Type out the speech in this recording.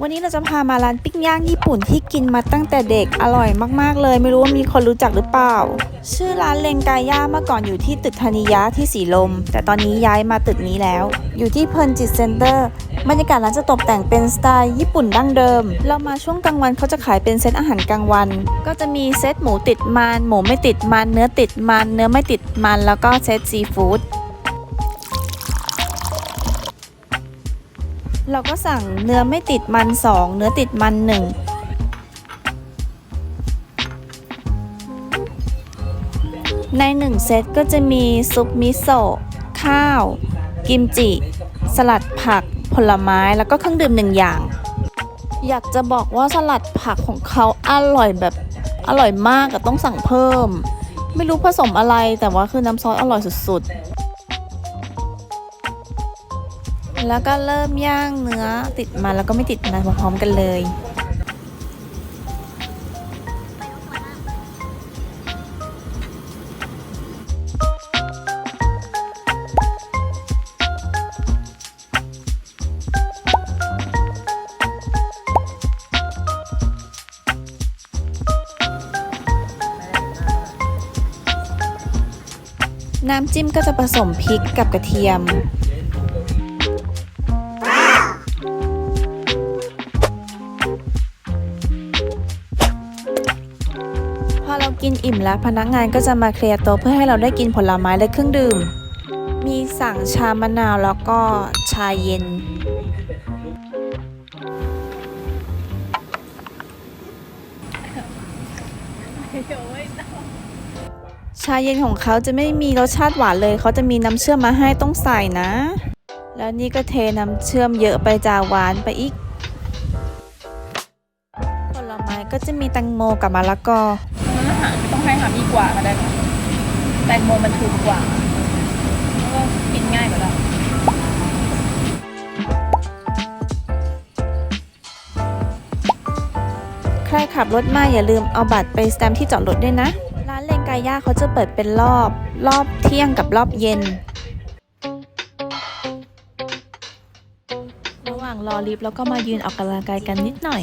วันนี้เราจะพามาร้านปิ้งย่างญี่ปุ่นที่กินมาตั้งแต่เด็กอร่อยมากๆเลย ไม่รู้ว่ามีคนรู้จักหรือเปล่า ชื่อร้านเลงกาย่าเมื่อก่อนอยู่ที่ตึกธนิยะที่สีลม แต่ตอนนี้ย้ายมาตึกนี้แล้ว อยู่ที่เพลินจิตเซ็นเตอร์บรรยากาศร้านจะตกแต่งเป็นสไตล์ญี่ปุ่นดั้งเดิม เรามาช่วงกลางวันเขาจะขายเป็นเซตอาหารกลางวัน ก็จะมีเซตหมูติดมันหมูไม่ติดมันเนื้อติดมันเนื้อไม่ติดมันแล้วก็เซตซีฟู้ด เราก็สั่งเนื้อไม่ติดมัน 2 เนื้อติดมัน 1ใน1เซตก็จะมีซุปมิโซะข้าว กิมจิ สลัดผัก ผลไม้แล้วก็เครื่องดื่มหนึ่งอย่าง อยากจะบอกว่าสลัดผักของเขาอร่อยแบบอร่อยมากอะต้องสั่งเพิ่ม ไม่รู้ผสมอะไรแต่ว่าคือน้ำซอสอร่อยสุดๆ แล้วก็เริ่มย่างเนื้อติดมันแล้วก็ไม่ติดมันพร้อมๆกันเลยน้ำจิ้มก็จะผสมพริกกับกระเทียม กินอิ่มแล้วพนักงานก็จะมาเคลียร์โต๊ะเพื่อให้เราได้กินผลไม้และเครื่องดื่ม มีสั่งชามะนาวแล้วก็ชาเย็น ชาเย็นของเขาจะไม่มีรสชาติหวานเลย เขาจะมีน้ำเชื่อมมาให้ต้องใส่นะ แล้วนี่ก็เทน้ำเชื่อมเยอะไปจาหวานไปอีก ผลไม้ก็จะมีแตงโมกับมะละกอ อาหารไม่ต้องให้หาดีกว่าก็ได้นะแตงโมมันถูกกว่าแล้วก็กินง่ายกว่าเราใครขับรถมาอย่าลืมเอาบัตรไปสแตมป์ที่จอดรถด้วยนะ ร้านเลงกาย่าเขาจะเปิดเป็นรอบ รอบเที่ยงกับรอบเย็น ระหว่างรอลิฟต์แล้วก็มายืนออกกำลังกายกันนิดหน่อย